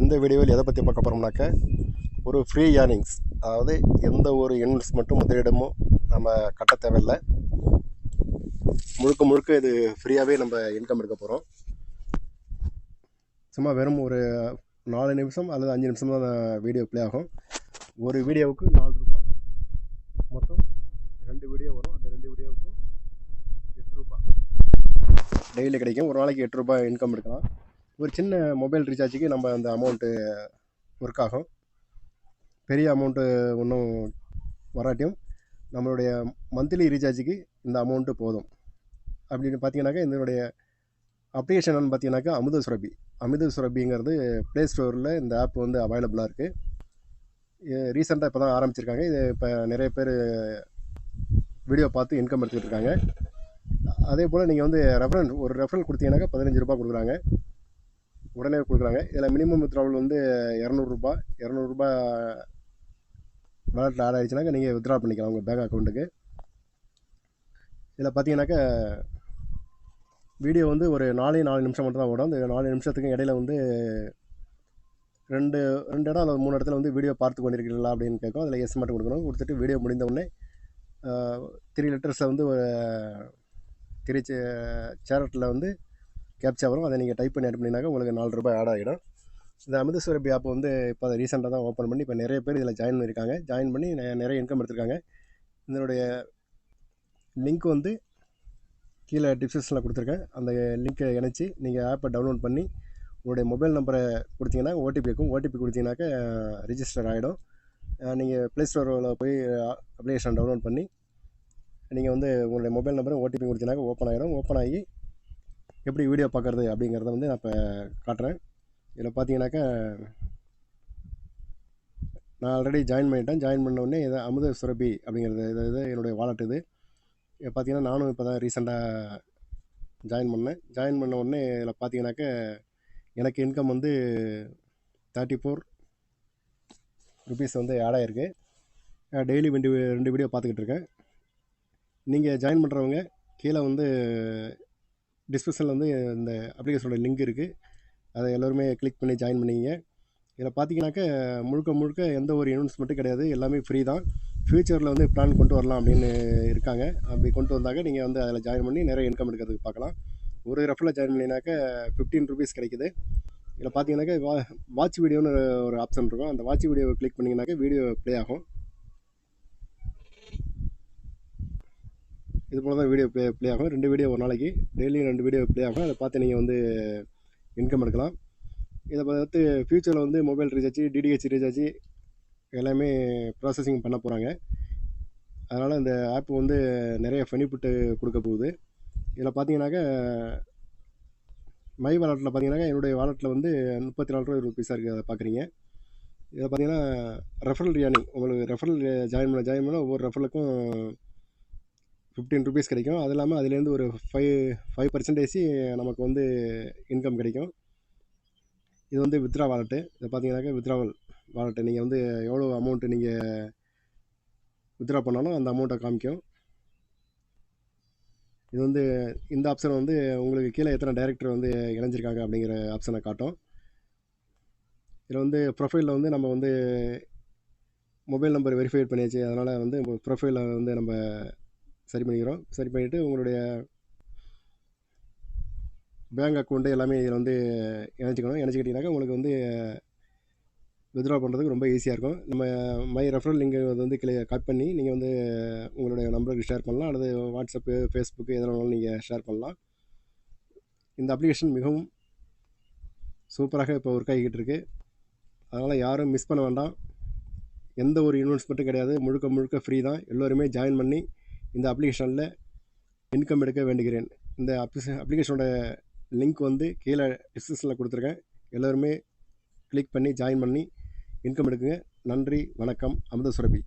இந்த வீடியோவில் எதை பற்றி பார்க்க போகிறோம்னாக்க ஒரு ஃப்ரீ ஏர்னிங்ஸ் அதாவது எந்த ஒரு இன்வெஸ்ட்மெண்ட்டும் முதலிடமும் நம்ம கட்ட தேவையில்லை. முழுக்க முழுக்க இது ஃப்ரீயாகவே நம்ம இன்கம் எடுக்க போகிறோம் சும்மா வெறும் ஒரு நாலு நிமிஷம் அல்லது அஞ்சு நிமிஷம் தான் வீடியோ ப்ளே ஆகும். ஒரு வீடியோவுக்கு நாலு ரூபாய். மொத்தம் ரெண்டு வீடியோ வரும். அந்த ரெண்டு வீடியோவுக்கும் எட்டு ரூபா டெய்லி கிடைக்கும். ஒரு நாளைக்கு எட்டு ரூபாய் இன்கம் எடுக்கலாம். ஒரு சின்ன மொபைல் ரீசார்ஜுக்கு நம்ம அந்த அமௌண்ட்டு ஒர்க் ஆகும். பெரிய அமௌண்ட்டு ஒன்றும் வராட்டியும் நம்மளுடைய மந்த்லி ரீசார்ஜுக்கு இந்த அமௌண்ட்டு போதும். அப்படின்னு பார்த்தீங்கன்னாக்கா இதனுடைய அப்ளிகேஷன் என்னென்னு பார்த்தீங்கன்னாக்கா அமுத சுரபி. அமித சுரபிங்கிறது ப்ளே ஸ்டோரில் இந்த ஆப் வந்து அவைலபிளாக இருக்குது ரீசெண்டாக இப்போ தான் ஆரம்பிச்சிருக்காங்க. இது இப்போ நிறைய பேர் வீடியோ பார்த்து இன்கம் எடுத்துக்கிட்டு இருக்காங்க. அதே போல் நீங்கள் வந்து ரெஃபரன் ஒரு ரெஃபரல் கொடுத்தீங்கன்னாக்கா பதினஞ்சு ரூபா கொடுக்குறாங்க. உடனே கொடுக்குறாங்க. இதில் மினிமம் வித்ராவல் வந்து இரநூறுபா இரநூறுபா வேலட்டில் ஆட் ஆகிடுச்சுனாக்கா நீங்கள் வித்ரா பண்ணிக்கலாம் உங்கள் பேங்க் அக்கௌண்ட்டுக்கு இதில் பார்த்தீங்கன்னாக்கா வீடியோ வந்து ஒரு நாலே நாலு நிமிஷம் மட்டும் தான் ஓடும். அந்த நாலு நிமிஷத்துக்கு இடையில வந்து ரெண்டு ரெண்டு இடம் அல்லது மூணு இடத்துல வந்து வீடியோ பார்த்து கொண்டிருக்கிறீங்களா அப்படின்னு கேட்கும். அதில் எஸ் மட்டும் கொடுக்கணும். கொடுத்துட்டு வீடியோ முடிந்த உடனே த்ரீ லெட்டர்ஸில் வந்து ஒரு த்ரீ சேரட்டில் வந்து கேப்சா வரும். அதை நீங்கள் டைப் பண்ணி ஆட் பண்ணினாக்கா உங்களுக்கு நாலு ரூபாய் ஆட் ஆகிடும் இந்த அமிர்தஸ்வரபி ஆப் வந்து இப்போ அதை ரீசெண்டாக தான் ஓப்பன் பண்ணி இப்போ நிறைய பேர் இதில் ஜாயின் பண்ணியிருக்காங்க ஜாயின் பண்ணி நிறைய இன்கம் எடுத்திருக்காங்க. இதனுடைய லிங்க் வந்து கீழே டிஸ்கிரிப்ஷனில் கொடுத்துருக்கேன். அந்த லிங்க்கை இணைச்சி நீங்கள் ஆப்பை டவுன்லோட் பண்ணி உங்களுடைய மொபைல் நம்பரை கொடுத்தீங்கன்னா ஓடிபி இருக்கும் ஓடிபி கொடுத்தீங்கன்னாக்கா ரிஜிஸ்டர் ஆகிடும் நீங்கள் ப்ளே ஸ்டோரில் போய் அப்ளிகேஷன் டவுன்லோட் பண்ணி நீங்கள் வந்து உங்களுடைய மொபைல் நம்பரை ஓடிபி கொடுத்தீங்கன்னாக்கா ஓப்பன் ஆகிடும் ஓப்பன் ஆகி எப்படி வீடியோ பார்க்குறது அப்படிங்கிறத வந்து நான் இப்போ காட்டுறேன். இதில் பார்த்தீங்கன்னாக்கா நான் ஆல்ரெடி ஜாயின் பண்ணிட்டேன். ஜாயின் பண்ண உடனே இதை அமுத சுரபி அப்படிங்கிறது இது இது என்னுடைய வாலெட் இது. பார்த்தீங்கன்னா நானும் இப்போ தான் ரீசெண்டாக ஜாயின் பண்ணேன். ஜாயின் பண்ண உடனே இதில் பார்த்தீங்கன்னாக்க எனக்கு இன்கம் வந்து தேர்ட்டி ஃபோர் ருபீஸ் வந்து ஆட் ஆகிருக்கு டெய்லி ரெண்டு ரெண்டு வீடியோ பார்த்துக்கிட்டு இருக்கேன். நீங்கள் ஜாயின் பண்ணுறவங்க கீழே வந்து டிஸ்கிரிப்ஷனில் வந்து இந்த அப்ளிகேஷனோட லிங்க் இருக்குது அதை எல்லோருமே கிளிக் பண்ணி ஜாயின் பண்ணிங்க இதில் பார்த்தீங்கன்னாக்கா முழுக்க முழுக்க எந்த ஒரு இன்வெஸ்ட்மெண்ட்டும் கிடையாது. எல்லாமே ஃப்ரீ தான். ஃப்யூச்சரில் வந்து பிளான் கொண்டு வரலாம் அப்படின்னு இருக்காங்க. அப்படி கொண்டு வந்தாக்க நீங்கள் வந்து அதில் ஜாயின் பண்ணி நிறைய இன்கம் எடுக்கிறதுக்கு பார்க்கலாம் ஒரு ரெஃபரில் ஜாயின் பண்ணினாக்க ஃபிஃப்டீன் ருபீஸ் கிடைக்குது. இதில் பார்த்தீங்கன்னாக்கா வா வாட்ச் வீடியோன்னு ஒரு ஆப்ஷன் இருக்கும். அந்த வாட்ச் வீடியோவை கிளிக் பண்ணிங்கனாக்க வீடியோ ப்ளே ஆகும். இது போல் தான் வீடியோ ப்ளே ப்ளே ஆகும். ரெண்டு வீடியோ ஒரு நாளைக்கு. டெய்லியும் ரெண்டு வீடியோ ப்ளே ஆகும். அதை பார்த்து நீங்கள் வந்து இன்கம் எடுக்கலாம். இதை பார்த்து ஃப்யூச்சரில் வந்து மொபைல் ரீசார்ஜ் டிடிஹெச் ரீசார்ஜ் எல்லாமே ப்ராசஸிங் பண்ண போகிறாங்க அதனால் இந்த ஆப் வந்து நிறைய பெனிஃபிட்டு கொடுக்க போகுது. இதில் பார்த்தீங்கன்னாக்கா மை வாலெட்டில் பார்த்தீங்கன்னாக்கா என்னுடைய வாலெட்டில் வந்து முப்பத்தி நாலு ரூபா ருபீஸாக இருக்குது அதை பார்க்குறீங்க. இதை பார்த்தீங்கன்னா ரெஃபரல் ரியானிங் உங்களுக்கு ரெஃபரல் ஜாயின் பண்ண ஜாயின் பண்ண ஒவ்வொரு ரெஃபரலுக்கும் ஃபிஃப்டீன் ருபீஸ் கிடைக்கும். அது இல்லாமல் அதுலேருந்து ஒரு ஃபைவ் ஃபைவ் பர்சன்டேஜ் நமக்கு வந்து இன்கம் கிடைக்கும். இது வந்து வித்ரா வாலெட்டு இதை பார்த்தீங்கன்னாக்கா வித்ராவல் வாலெட்டு நீங்கள் வந்து எவ்வளோ அமௌண்ட்டு நீங்கள் வித்ரா பண்ணாலும் அந்த அமௌண்ட்டை காமிக்கும். இது வந்து இந்த ஆப்ஷன் வந்து உங்களுக்கு கீழே எத்தனை டைரக்டர் வந்து இணைஞ்சிருக்காங்க அப்படிங்கிற ஆப்ஷனை காட்டும். இதில் வந்து ப்ரொஃபைலில் வந்து நம்ம வந்து மொபைல் நம்பர் வெரிஃபை பண்ணியாச்சு. அதனால் வந்து ப்ரொஃபைலில் வந்து நம்ம சரி பண்ணிக்கிறோம். சரி பண்ணிவிட்டு உங்களுடைய பேங்க் அக்கௌண்ட்டு எல்லாமே இதில் வந்து இணைச்சிக்கணும். இணைச்சிக்கிட்டிங்கனாக்கா உங்களுக்கு வந்து வித்ட்ரா பண்ணுறதுக்கு ரொம்ப ஈஸியாக இருக்கும். நம்ம மை ரெஃபரல் லிங்க் வந்து கிளிய கட் பண்ணி நீங்கள் வந்து உங்களுடைய நம்பருக்கு ஷேர் பண்ணலாம். அல்லது வாட்ஸ்அப்பு ஃபேஸ்புக்கு எதனாலும் நீங்கள் ஷேர் பண்ணலாம். இந்த அப்ளிகேஷன் மிகவும் சூப்பராக இப்போ ஒர்க் ஆகிக்கிட்டு இருக்குது அதனால் யாரும் மிஸ் பண்ண வேண்டாம். எந்த ஒரு இன்வெஸ்ட்மெண்ட்டும் கிடையாது. முழுக்க முழுக்க ஃப்ரீ தான். எல்லோருமே ஜாயின் பண்ணி இந்த அப்ளிகேஷனில் இன்கம் எடுக்க வேண்டுகிறேன். இந்த அப்ளிகேஷன் அப்ளிகேஷனோட லிங்க் வந்து கீழே டிஸ்கிரிப்ஷனில் கொடுத்துருக்கேன். எல்லோருமே கிளிக் பண்ணி ஜாயின் பண்ணி இன்கம் எடுக்குங்க. நன்றி வணக்கம். அமுத சுரபி